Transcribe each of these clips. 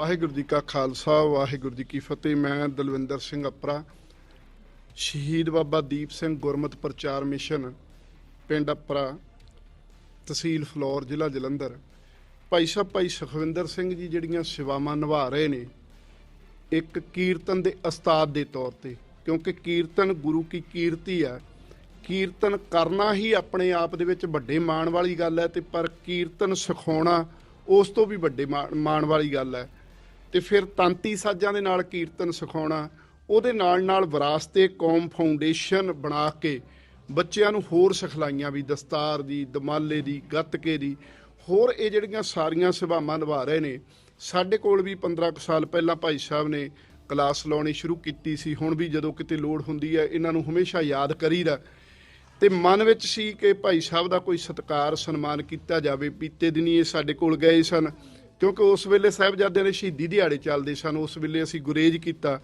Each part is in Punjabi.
ਵਾਹਿਗੁਰੂ ਜੀ ਕਾ ਖਾਲਸਾ, ਵਾਹਿਗੁਰੂ ਜੀ ਕੀ ਫਤਿਹ। ਮੈਂ ਦਲਵਿੰਦਰ ਸਿੰਘ ਅਪਰਾ, ਸ਼ਹੀਦ ਬਾਬਾ ਦੀਪ ਸਿੰਘ ਗੁਰਮਤ ਪ੍ਰਚਾਰ ਮਿਸ਼ਨ, ਪਿੰਡ ਅਪਰਾ, ਤਹਿਸੀਲ ਫਲੌਰ, ਜ਼ਿਲ੍ਹਾ ਜਲੰਧਰ। ਭਾਈ ਸਾਹਿਬ, ਭਾਈ ਸੁਖਵਿੰਦਰ ਸਿੰਘ ਜੀ ਜਿਹੜੀਆਂ ਸੇਵਾਵਾਂ ਨਿਭਾ ਰਹੇ ਨੇ, ਇੱਕ ਕੀਰਤਨ ਦੇ ਉਸਤਾਦ ਦੇ ਤੌਰ ਤੇ, ਕਿਉਂਕਿ ਕੀਰਤਨ ਗੁਰੂ ਕੀ ਕੀਰਤੀ ਹੈ ਕੀਰਤਨ ਕਰਨਾ ਹੀ ਆਪਣੇ ਆਪ ਦੇ ਵਿੱਚ ਵੱਡੇ ਮਾਣ ਵਾਲੀ ਗੱਲ ਹੈ ਤੇ ਪਰ ਕੀਰਤਨ ਸਿਖਾਉਣਾ ਉਸ ਤੋਂ ਵੀ ਵੱਡੇ ਮਾਣ ਮਾਣ ਵਾਲੀ ਗੱਲ ਹੈ। ਤੇ ਫਿਰ ਤਾਂਤੀ ਸਾਜ਼ਾਂ ਦੇ ਨਾਲ ਕੀਰਤਨ ਸਿਖਾਉਣਾ, ਉਹਦੇ ਨਾਲ ਨਾਲ ਵਿਰਾਸਤੇ ਕੌਮ ਫਾਊਂਡੇਸ਼ਨ ਬਣਾ ਕੇ ਬੱਚਿਆਂ ਨੂੰ ਹੋਰ ਸਿਖਲਾਈਆਂ ਵੀ, ਦਸਤਾਰ ਦੀ, ਦਮਾਲੇ ਦੀ, ਗੱਤਕੇ ਦੀ। ਹੋਰ ਇਹ ਜਿਹੜੀਆਂ ਸਾਰੀਆਂ ਸੇਵਾਵਾਂ ਨਿਭਾ ਰਹੇ ਨੇ, ਸਾਡੇ ਕੋਲ ਵੀ 15 ਕੁ ਸਾਲ ਪਹਿਲਾਂ ਭਾਈ ਸਾਹਿਬ ਨੇ ਕਲਾਸ ਲਾਉਣੀ ਸ਼ੁਰੂ ਕੀਤੀ ਸੀ, ਹੁਣ ਵੀ ਜਦੋਂ ਕਿਤੇ ਲੋੜ ਹੁੰਦੀ ਹੈ, ਇਹਨਾਂ ਨੂੰ ਹਮੇਸ਼ਾ ਯਾਦ ਕਰੀਦਾ। ਤੇ ਮਨ ਵਿੱਚ ਸੀ ਕਿ ਭਾਈ ਸਾਹਿਬ ਦਾ ਕੋਈ ਸਤਿਕਾਰ ਸਨਮਾਨ ਕੀਤਾ ਜਾਵੇ, ਬੀਤੇ ਦਿਨੀ ਇਹ ਸਾਡੇ ਕੋਲ ਗਏ ਸਨ। ਕਿਉਂਕਿ ਉਸ ਵੇਲੇ ਸਾਹਿਬਜ਼ਾਦਿਆਂ ਦੇ ਸ਼ਹੀਦੀ ਦਿਹਾੜੇ ਚੱਲਦੇ ਸਨ, ਉਸ ਵੇਲੇ ਅਸੀਂ ਗੁਰੇਜ ਕੀਤਾ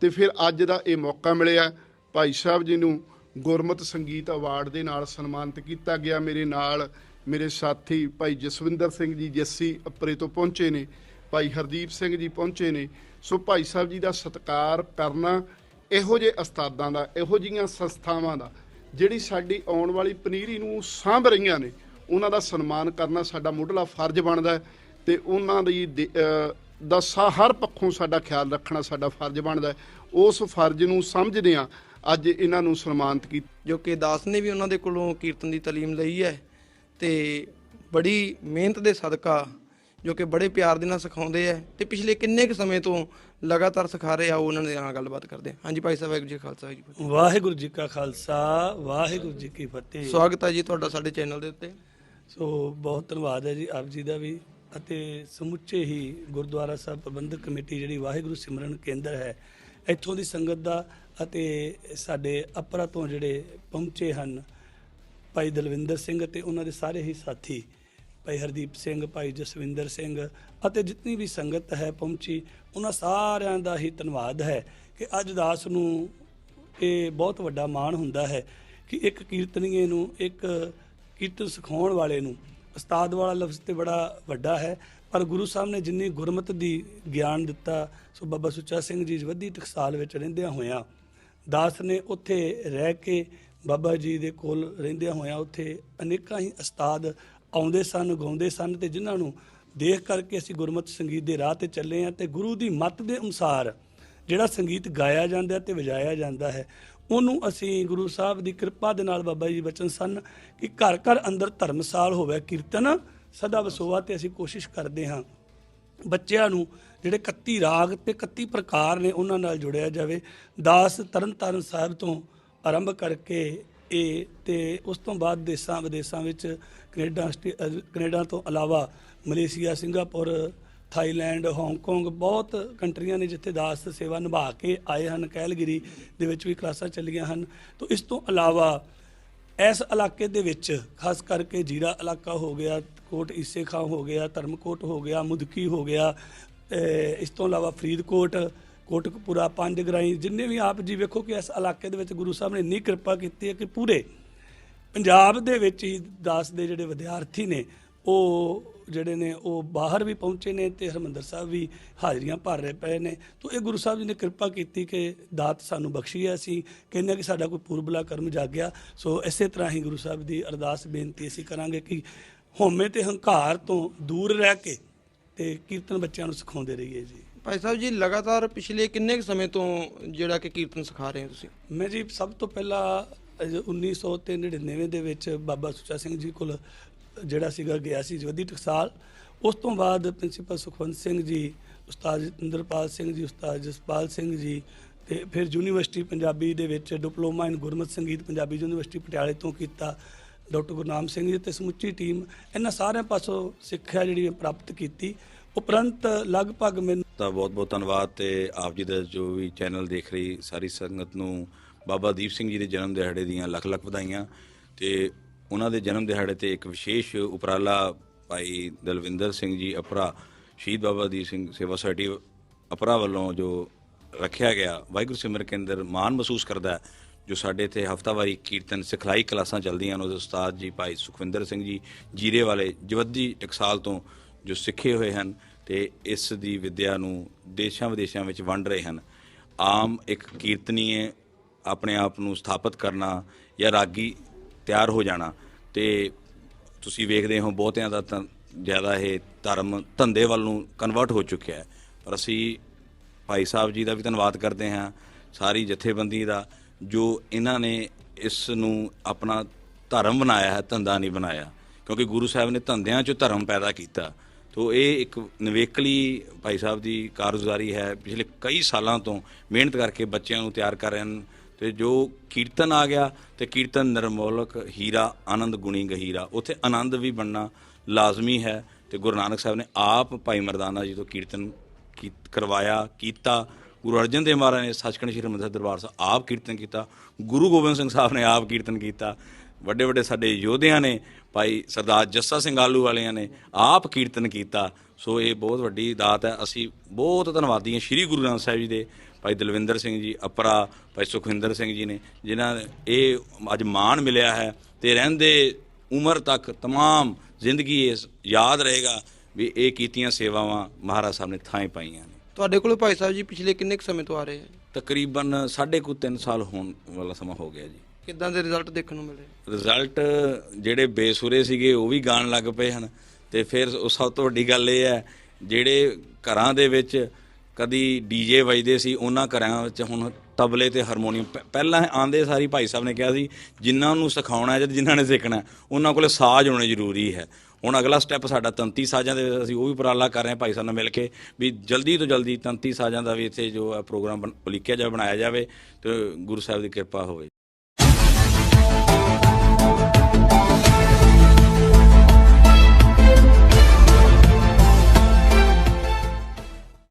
ਤੇ ਫਿਰ ਅੱਜ ਦਾ ਇਹ ਮੌਕਾ ਮਿਲਿਆ। ਭਾਈ ਸਾਹਿਬ ਜੀ ਨੂੰ ਗੁਰਮਤ ਸੰਗੀਤ ਅਵਾਰਡ ਦੇ ਨਾਲ ਸਨਮਾਨਿਤ ਕੀਤਾ ਗਿਆ ਮੇਰੇ ਨਾਲ। ਮੇਰੇ ਸਾਥੀ ਭਾਈ ਜਸਵਿੰਦਰ ਸਿੰਘ ਜੀ ਜੱਸੀ ਅਪਰੇ ਤੋਂ ਪਹੁੰਚੇ ਨੇ, ਭਾਈ ਹਰਦੀਪ ਸਿੰਘ ਜੀ ਪਹੁੰਚੇ ਨੇ। ਸੋ ਭਾਈ ਸਾਹਿਬ ਜੀ ਦਾ ਸਤਿਕਾਰ ਕਰਨਾ ਇਹੋ ਜਿਹੇ ਉਸਤਾਦਾਂ ਦਾ, ਇਹੋ ਜਿਹੀਆਂ ਸੰਸਥਾਵਾਂ ਦਾ, ਜਿਹੜੀ ਸਾਡੀ ਆਉਣ ਵਾਲੀ ਪਨੀਰੀ ਨੂੰ ਸਾਂਭ ਰਹੀਆਂ ਨੇ, ਉਹਨਾਂ ਦਾ ਸਨਮਾਨ ਕਰਨਾ ਸਾਡਾ ਮੁੱਢਲਾ ਫਰਜ਼ ਬਣਦਾ ਹੈ। ਤੇ ਉਹਨਾਂ ਦੀ ਦੇ- ਹਰ ਪੱਖੋਂ ਸਾਡਾ ਖਿਆਲ ਰੱਖਣਾ ਸਾਡਾ ਫਰਜ਼ ਬਣਦਾ ਉਸ ਫਰਜ਼ ਨੂੰ ਸਮਝਦੇ ਆ ਅੱਜ ਇਹਨਾਂ ਨੂੰ ਸਨਮਾਨਿਤ ਕੀਤਾ ਜੋ ਕਿ ਦਾਸ ਨੇ ਵੀ ਉਹਨਾਂ ਦੇ ਕੋਲੋਂ ਕੀਰਤਨ ਦੀ ਤਾਲੀਮ ਲਈ ਹੈ ਤੇ ਬੜੀ ਮਿਹਨਤ ਦੇ ਸਦਕਾ ਜੋ ਕਿ ਬੜੇ ਪਿਆਰ ਦੇ ਨਾਲ ਸਿਖਾਉਂਦੇ ਆ ਤੇ ਪਿਛਲੇ ਕਿੰਨੇ ਕੁ ਸਮੇਂ ਤੋਂ ਲਗਾਤਾਰ ਸਿਖਾ ਰਹੇ ਆ ਉਹ ਉਹਨਾਂ ਦੇ ਨਾਲ ਗੱਲਬਾਤ ਕਰਦੇ ਹਾਂ। ਹਾਂਜੀ ਭਾਈ ਸਾਹਿਬ ਵਾਹਿਗੁਰੂ ਜੀ ਕਾ ਖਾਲਸਾ ਵਾਹਿਗੁਰੂ ਜੀ ਕੀ ਵਾਹਿਗੁਰੂ ਜੀ ਕਾ ਖਾਲਸਾ ਵਾਹਿਗੁਰੂ ਜੀ ਕੀ ਫਤਿਹ ਫਤਿਹ। ਸਵਾਗਤ ਹੈ ਜੀ ਤੁਹਾਡਾ ਸਾਡੇ ਚੈਨਲ ਦੇ ਉੱਤੇ। ਸੋ ਬਹੁਤ ਧੰਨਵਾਦ ਹੈ ਜੀ ਆਪ ਜੀ ਦਾ ਵੀ। ਅਤੇ ਸਮੁੱਚੇ ਹੀ ਗੁਰਦੁਆਰਾ ਸਾਹਿਬ ਪ੍ਰਬੰਧਕ ਕਮੇਟੀ ਜਿਹੜੀ ਵਾਹਿਗੁਰੂ ਸਿਮਰਨ ਕੇਂਦਰ ਹੈ, ਇੱਥੋਂ ਦੀ ਸੰਗਤ ਦਾ ਅਤੇ ਸਾਡੇ ਅਪਰਾ ਤੋਂ ਜਿਹੜੇ ਪਹੁੰਚੇ ਹਨ ਭਾਈ ਦਲਵਿੰਦਰ ਸਿੰਘ ਅਤੇ ਉਹਨਾਂ ਦੇ ਸਾਰੇ ਹੀ ਸਾਥੀ, ਭਾਈ ਹਰਦੀਪ ਸਿੰਘ, ਭਾਈ ਜਸਵਿੰਦਰ ਸਿੰਘ ਅਤੇ ਜਿੰਨੀ ਵੀ ਸੰਗਤ ਹੈ ਪਹੁੰਚੀ, ਉਹਨਾਂ ਸਾਰਿਆਂ ਦਾ ਹੀ ਧੰਨਵਾਦ ਹੈ ਕਿ ਅੱਜ ਦਾਸ ਨੂੰ ਇਹ ਬਹੁਤ ਵੱਡਾ ਮਾਣ ਹੁੰਦਾ ਹੈ ਕਿ ਇੱਕ ਕੀਰਤਨੀਏ ਨੂੰ, ਇੱਕ ਕੀਰਤਨ ਸਿਖਾਉਣ ਵਾਲੇ ਨੂੰ ਉਸਤਾਦ ਵਾਲਾ ਲਫ਼ਜ਼ ਤੇ ਬੜਾ ਵੱਡਾ ਹੈ, ਪਰ ਗੁਰੂ ਸਾਹਿਬ ਨੇ ਜਿੰਨੀ ਗੁਰਮਤ ਦੀ ਗਿਆਨ ਦਿੱਤਾ, ਸੋ ਬਾਬਾ ਸੁੱਚਾ ਸਿੰਘ ਜੀ ਵੱਧੀ ਟਕਸਾਲ ਵਿੱਚ ਰਹਿੰਦਿਆਂ ਹੋਇਆਂ, ਦਾਸ ਨੇ ਉੱਥੇ ਰਹਿ ਕੇ ਬਾਬਾ ਜੀ ਦੇ ਕੋਲ ਰਹਿੰਦਿਆਂ ਹੋਇਆਂ ਉੱਥੇ ਅਨੇਕਾਂ ਹੀ ਉਸਤਾਦ ਆਉਂਦੇ ਸਨ, ਗਾਉਂਦੇ ਸਨ ਤੇ ਜਿਨ੍ਹਾਂ ਨੂੰ ਦੇਖ ਕਰਕੇ ਅਸੀਂ ਗੁਰਮਤਿ ਸੰਗੀਤ ਦੇ ਰਾਹ ਤੇ ਚੱਲੇ ਹਾਂ ਤੇ ਗੁਰੂ ਦੀ ਮੱਤ ਦੇ ਅਨੁਸਾਰ ਜਿਹੜਾ ਸੰਗੀਤ ਗਾਇਆ ਜਾਂਦਾ ਹੈ ਤੇ ਵਜਾਇਆ ਜਾਂਦਾ ਹੈ ਉਹਨੂੰ ਅਸੀਂ ਗੁਰੂ ਸਾਹਿਬ ਦੀ ਕਿਰਪਾ ਦੇ ਨਾਲ ਬਾਬਾ ਜੀ ਬਚਨ ਸਨ ਕਿ ਘਰ ਘਰ ਅੰਦਰ ਧਰਮਸਾਲ ਹੋਵੇ, ਕੀਰਤਨ ਸਦਾ ਵਸੋਆ ਤੇ ਅਸੀਂ ਕੋਸ਼ਿਸ਼ ਕਰਦੇ ਹਾਂ ਬੱਚਿਆਂ ਨੂੰ ਜਿਹੜੇ 31 ਰਾਗ ਤੇ 31 ਪ੍ਰਕਾਰ ਨੇ ਉਹਨਾਂ ਨਾਲ ਜੁੜਿਆ ਜਾਵੇ। ਦਾਸ ਤਰਨਤਾਰਨ ਸਾਹਿਬ ਤੋਂ ਆਰੰਭ ਕਰਕੇ ਇਹ ਤੇ ਉਸ ਤੋਂ ਬਾਅਦ ਦੇਸਾਂ ਵਿਦੇਸਾਂ ਵਿੱਚ ਕੈਨੇਡਾ ਆਸਟ੍ਰੇ- ਅਹ ਕੈਨੇਡਾ ਤੋਂ ਇਲਾਵਾ ਮਲੇਸ਼ੀਆ, ਸਿੰਗਾਪੁਰ ਥਾਈਲੈਂਡ ਹਾਂਗਕਾਂਗ ਬਹੁਤ ਕੰਟਰੀਆਂ ਨੇ ਜਿੱਥੇ ਦਾਸ ਸੇਵਾ ਨਿਭਾ ਕੇ ਆਏ ਹਨ, ਕੈਲਗਰੀ ਦੇ ਵਿੱਚ ਵੀ ਕਲਾਸਾਂ ਚੱਲੀਆਂ ਹਨ। ਤੋਂ ਇਸ ਤੋਂ ਇਲਾਵਾ ਇਸ ਇਲਾਕੇ ਦੇ ਵਿੱਚ ਖਾਸ ਕਰਕੇ ਜੀਰਾ ਇਲਾਕਾ ਹੋ ਗਿਆ, ਕੋਟ ਈਸੇ ਖਾਂ ਹੋ ਗਿਆ, ਧਰਮਕੋਟ ਹੋ ਗਿਆ, ਮੁਦਕੀ ਹੋ ਗਿਆ ਇਸ ਤੋਂ ਇਲਾਵਾ ਫਰੀਦਕੋਟ, ਕੋਟਕਪੂਰਾ ਪੰਜ ਗਰਾਈ ਜਿੰਨੇ ਵੀ ਆਪ ਜੀ ਵੇਖੋ ਕਿ ਇਸ ਇਲਾਕੇ ਦੇ ਵਿੱਚ ਗੁਰੂ ਸਾਹਿਬ ਨੇ ਇੰਨੀ ਕਿਰਪਾ ਕੀਤੀ ਹੈ ਕਿ ਪੂਰੇ ਪੰਜਾਬ ਦੇ ਵਿੱਚ ਹੀ ਦਾਸ ਦੇ ਜਿਹੜੇ ਵਿਦਿਆਰਥੀ ਨੇ, ਉਹ ਜਿਹੜੇ ਨੇ ਉਹ ਬਾਹਰ ਵੀ ਪਹੁੰਚੇ ਨੇ ਤੇ ਹਰਮੰਦਰ ਸਾਹਿਬ ਵੀ ਹਾਜ਼ਰੀਆਂ ਭਰ ਰਹੇ ਪਏ ਨੇ। ਤੋਂ ਇਹ ਗੁਰੂ ਸਾਹਿਬ ਜੀ ਨੇ ਕਿਰਪਾ ਕੀਤੀ ਕਿ ਦਾਤ ਸਾਨੂੰ ਬਖਸ਼ੀ ਹੈ। ਅਸੀਂ ਕਹਿੰਦੇ ਕਿ ਸਾਡਾ ਕੋਈ ਪੂਰਬਲਾ ਕਰਮ ਜਾਗਿਆ। ਸੋ ਇਸੇ ਤਰ੍ਹਾਂ ਹੀ ਗੁਰੂ ਸਾਹਿਬ ਦੀ ਅਰਦਾਸ ਬੇਨਤੀ ਅਸੀਂ ਕਰਾਂਗੇ ਕਿ ਹਉਮੈ ਤੇ ਹੰਕਾਰ ਤੋਂ ਦੂਰ ਰਹਿ ਕੇ ਤੇ ਕੀਰਤਨ ਬੱਚਿਆਂ ਨੂੰ ਸਿਖਾਉਂਦੇ ਰਹੀਏ ਜੀ। ਭਾਈ ਸਾਹਿਬ ਜੀ ਲਗਾਤਾਰ ਪਿਛਲੇ ਕਿੰਨੇ ਕੁ ਸਮੇਂ ਤੋਂ ਜਿਹੜਾ ਕਿ ਕੀਰਤਨ ਸਿਖਾ ਰਹੇ ਹੋ ਤੁਸੀਂ? ਮੈਂ ਜੀ ਸਭ ਤੋਂ ਪਹਿਲਾਂ ਅਹ 1999 ਦੇ ਵਿੱਚ ਬਾਬਾ ਸੁੱਚਾ ਸਿੰਘ ਜੀ ਕੋਲ ਜਿਹੜਾ ਸੀਗਾ, ਗਿਆ ਸੀ ਜਵਦੀ ਟਕਸਾਲ ਉਸ ਤੋਂ ਬਾਅਦ ਪ੍ਰਿੰਸੀਪਲ ਸੁਖਵੰਤ ਸਿੰਘ ਜੀ, ਉਸਤਾਦ ਇੰਦਰਪਾਲ ਸਿੰਘ ਜੀ, ਉਸਤਾਦ ਜਸਪਾਲ ਸਿੰਘ ਜੀ ਤੇ ਫਿਰ ਯੂਨੀਵਰਸਿਟੀ ਪੰਜਾਬੀ ਦੇ ਵਿੱਚ ਡਿਪਲੋਮਾ ਇਨ ਗੁਰਮਤਿ ਸੰਗੀਤ ਪੰਜਾਬੀ ਯੂਨੀਵਰਸਿਟੀ ਪਟਿਆਲੇ ਤੋਂ ਕੀਤਾ ਡਾਕਟਰ ਗੁਰਨਾਮ ਸਿੰਘ ਜੀ ਤੇ ਸਮੁੱਚੀ ਟੀਮ ਇਹਨਾਂ ਸਾਰਿਆਂ ਪਾਸੋਂ ਸਿੱਖਿਆ ਜਿਹੜੀ ਮੈਂ ਪ੍ਰਾਪਤ ਕੀਤੀ। ਉਪਰੰਤ ਲਗਭਗ ਮੈਨੂੰ ਤਾਂ ਬਹੁਤ ਬਹੁਤ ਧੰਨਵਾਦ ਤੇ ਆਪ ਜੀ ਦਾ ਜੋ ਵੀ ਚੈਨਲ ਦੇਖ ਰਹੀ ਸਾਰੀ ਸੰਗਤ ਨੂੰ। ਬਾਬਾ ਦੀਪ ਸਿੰਘ ਜੀ ਦੇ ਜਨਮ ਦਿਹਾੜੇ ਦੀਆਂ ਲੱਖ ਲੱਖ ਵਧਾਈਆਂ ਤੇ ਉਹਨਾਂ ਦੇ ਜਨਮ ਦਿਹਾੜੇ ਤੇ ਇੱਕ ਵਿਸ਼ੇਸ਼ ਉਪਰਾਲਾ ਭਾਈ ਦਲਵਿੰਦਰ ਸਿੰਘ ਜੀ ਅਪਰਾ, ਸ਼ਹੀਦ ਬਾਬਾ ਦੀਪ ਸਿੰਘ ਸੇਵਾ ਸੁਸਾਇਟੀ ਅਪਰਾ ਵੱਲੋਂ ਜੋ ਰੱਖਿਆ ਗਿਆ, ਵਾਹਿਗੁਰੂ ਸਿਮਰ ਕੇਂਦਰ ਮਾਣ ਮਹਿਸੂਸ ਕਰਦਾ ਜੋ ਸਾਡੇ ਇੱਥੇ ਹਫਤਾਵਾਰੀ ਕੀਰਤਨ ਸਿਖਲਾਈ ਕਲਾਸਾਂ ਚੱਲਦੀਆਂ ਹਨ ਉਹਦੇ ਉਸਤਾਦ ਜੀ ਭਾਈ ਸੁਖਵਿੰਦਰ ਸਿੰਘ ਜੀ ਜੀਰੇ ਵਾਲੇ ਜਵੱਦੀ ਟਕਸਾਲ ਤੋਂ ਜੋ ਸਿੱਖੇ ਹੋਏ ਹਨ ਤੇ ਇਸ ਦੀ ਵਿੱਦਿਆ ਨੂੰ ਦੇਸ਼ਾਂ ਵਿਦੇਸ਼ਾਂ ਵਿੱਚ ਵੰਡ ਰਹੇ ਹਨ। ਆਮ ਇੱਕ ਕੀਰਤਨੀਏ ਆਪਣੇ ਆਪ ਨੂੰ ਸਥਾਪਿਤ ਕਰਨਾ ਜਾਂ ਰਾਗੀ ਤਿਆਰ ਹੋ ਜਾਣਾ। ਤੇ ਤੁਸੀਂ ਵੇਖਦੇ ਹੋ ਬਹੁਤਿਆਂ ਦਾ ਤਾਂ ਜ਼ਿਆਦਾ ਇਹ ਧਰਮ ਧੰਦੇ ਵੱਲ ਨੂੰ ਕਨਵਰਟ ਹੋ ਚੁੱਕਿਆ ਹੈ। ਪਰ ਅਸੀਂ ਭਾਈ ਸਾਹਿਬ ਜੀ ਦਾ ਵੀ ਧੰਨਵਾਦ ਕਰਦੇ ਹਾਂ, ਸਾਰੀ ਜਥੇਬੰਦੀ ਦਾ, ਜੋ ਇਹਨਾਂ ਨੇ ਇਸ ਨੂੰ ਆਪਣਾ ਧਰਮ ਬਣਾਇਆ ਹੈ, ਧੰਦਾ ਨਹੀਂ ਬਣਾਇਆ। ਕਿਉਂਕਿ ਗੁਰੂ ਸਾਹਿਬ ਨੇ ਧੰਦਿਆਂ 'ਚ ਧਰਮ ਪੈਦਾ ਕੀਤਾ। ਤੋ ਇਹ ਇੱਕ ਨਿਵੇਕਲੀ ਭਾਈ ਸਾਹਿਬ ਦੀ ਕਾਰਗੁਜ਼ਾਰੀ ਹੈ। ਪਿਛਲੇ ਕਈ ਸਾਲਾਂ ਤੋਂ ਮਿਹਨਤ ਕਰਕੇ ਬੱਚਿਆਂ ਨੂੰ ਤਿਆਰ ਕਰ ਰਹੇ ਹਨ। ਤੇ ਜੋ ਕੀਰਤਨ ਆ ਗਿਆ ਤੇ ਕੀਰਤਨ ਨਿਰਮੋਲਕ ਹੀਰਾ, ਆਨੰਦ ਗੁਣੀ ਗਹੀਰਾ ਉੱਥੇ ਆਨੰਦ ਵੀ ਬਣਨਾ ਲਾਜ਼ਮੀ ਹੈ ਤੇ ਗੁਰੂ ਨਾਨਕ ਸਾਹਿਬ ਨੇ ਆਪ ਭਾਈ ਮਰਦਾਨਾ ਜੀ ਤੋਂ ਕੀਰਤਨ ਕੀ- ਕਰਵਾਇਆ, ਕੀਤਾ। ਗੁਰੂ ਅਰਜਨ ਦੇਵ ਮਹਾਰਾਜ ਨੇ ਸੱਚਖੰਡ ਸ੍ਰੀ ਹਰਿਮੰਦਰ ਦਰਬਾਰ ਸਾਹਿਬ ਆਪ ਕੀਰਤਨ ਕੀਤਾ। ਗੁਰੂ ਗੋਬਿੰਦ ਸਿੰਘ ਸਾਹਿਬ ਨੇ ਆਪ ਕੀਰਤਨ ਕੀਤਾ। ਵੱਡੇ ਵੱਡੇ ਸਾਡੇ ਯੋਧਿਆਂ ਨੇ, ਭਾਈ ਸਰਦਾਰ ਜੱਸਾ ਸਿੰਘ ਆਲੂ ਵਾਲਿਆਂ ਨੇ ਆਪ ਕੀਰਤਨ ਕੀਤਾ। ਸੋ ਇਹ ਬਹੁਤ ਵੱਡੀ ਦਾਤ ਹੈ ਅਸੀਂ ਬਹੁਤ ਧੰਨਵਾਦੀ ਹਾਂ ਸ੍ਰੀ ਗੁਰੂ ਗ੍ਰੰਥ ਸਾਹਿਬ ਜੀ ਦੇ ਭਾਈ ਦਲਵਿੰਦਰ ਸਿੰਘ ਜੀ ਅਪਰਾ ਭਾਈ ਸੁਖਵਿੰਦਰ ਸਿੰਘ ਜੀ ਨੇ ਜਿਨ੍ਹਾਂ ਨੇ ਇਹ ਅੱਜ ਮਾਣ ਮਿਲਿਆ ਹੈ ਤੇ ਰਹਿੰਦੇ ਉਮਰ ਤੱਕ तमाम ਜ਼ਿੰਦਗੀ ਇਸ ਯਾਦ ਰਹੇਗਾ ਵੀ ਇਹ ਕੀਤੀਆਂ ਸੇਵਾਵਾਂ ਮਹਾਰਾਜ ਸਾਹਿਬ ਨੇ ਥਾਂ ਪਾਈਆਂ ਨੇ ਤੁਹਾਡੇ ਕੋਲ ਭਾਈ ਸਾਹਿਬ ਜੀ ਪਿਛਲੇ ਕਿੰਨੇ ਕੁ ਸਮੇਂ ਤੋਂ ਆ ਰਹੇ ਹੈ ਤਕਰੀਬਨ ਸਾਢੇ ਕੁ 3 ਸਾਲ ਹੋਣ ਵਾਲਾ ਸਮਾਂ ਹੋ ਗਿਆ ਜੀ ਕਿੱਦਾਂ ਦੇ ਰਿਜ਼ਲਟ ਦੇਖਣ ਨੂੰ ਮਿਲੇ ਰਿਜ਼ਲਟ ਜਿਹੜੇ ਬੇਸੁਰੇ ਸੀਗੇ ਉਹ ਵੀ ਗਾਣ ਲੱਗ ਪਏ ਹਨ ਤੇ ਫਿਰ ਉਹ ਸਭ ਤੋਂ ਵੱਡੀ ਗੱਲ ਇਹ ਹੈ, ਜਿਹੜੇ ਘਰਾਂ ਦੇ ਵਿੱਚ ਕਦੀ ਡੀਜੇ ਵੱਜਦੇ ਸੀ, ਉਹਨਾਂ ਘਰਾਂ ਵਿੱਚ ਹੁਣ ਤਬਲੇ ਤੇ ਹਾਰਮੋਨੀਅਮ ਪ- ਪਹਿਲਾਂ ਆਂਦੇ ਸਾਰੀ ਭਾਈ ਸਾਹਿਬ ਨੇ ਕਿਹਾ ਸੀ, ਜਿਨ੍ਹਾਂ ਨੂੰ ਸਿਖਾਉਣਾ ਜਾਂ ਜਿਨ੍ਹਾਂ ਨੇ ਸਿੱਖਣਾ ਉਹਨਾਂ ਕੋਲੇ ਸਾਜ਼ ਹੋਣੇ ਜ਼ਰੂਰੀ ਹੈ। ਹੁਣ ਅਗਲਾ ਸਟੈਪ ਸਾਡਾ ਤੰਤੀ ਸਾਜ਼ਾਂ ਦੇ ਅਸੀਂ ਉਹ ਵੀ ਉਪਰਾਲਾ ਕਰ ਰਹੇ ਹਾਂ ਭਾਈ ਸਾਹਿਬ ਨਾਲ ਮਿਲ ਕੇ, ਵੀ ਜਲਦੀ ਤੋਂ ਜਲਦੀ ਤੰਤੀ ਸਾਜ਼ਾਂ ਦਾ ਵੀ ਇੱਥੇ ਜੋ ਹੈ ਪ੍ਰੋਗਰਾਮ ਬਣ- ਉਲੀਕਿਆ ਜਾ, ਬਣਾਇਆ ਜਾਵੇ ਤੇ ਗੁਰੂ ਸਾਹਿਬ ਦੀ ਕਿਰਪਾ ਹੋਵੇ।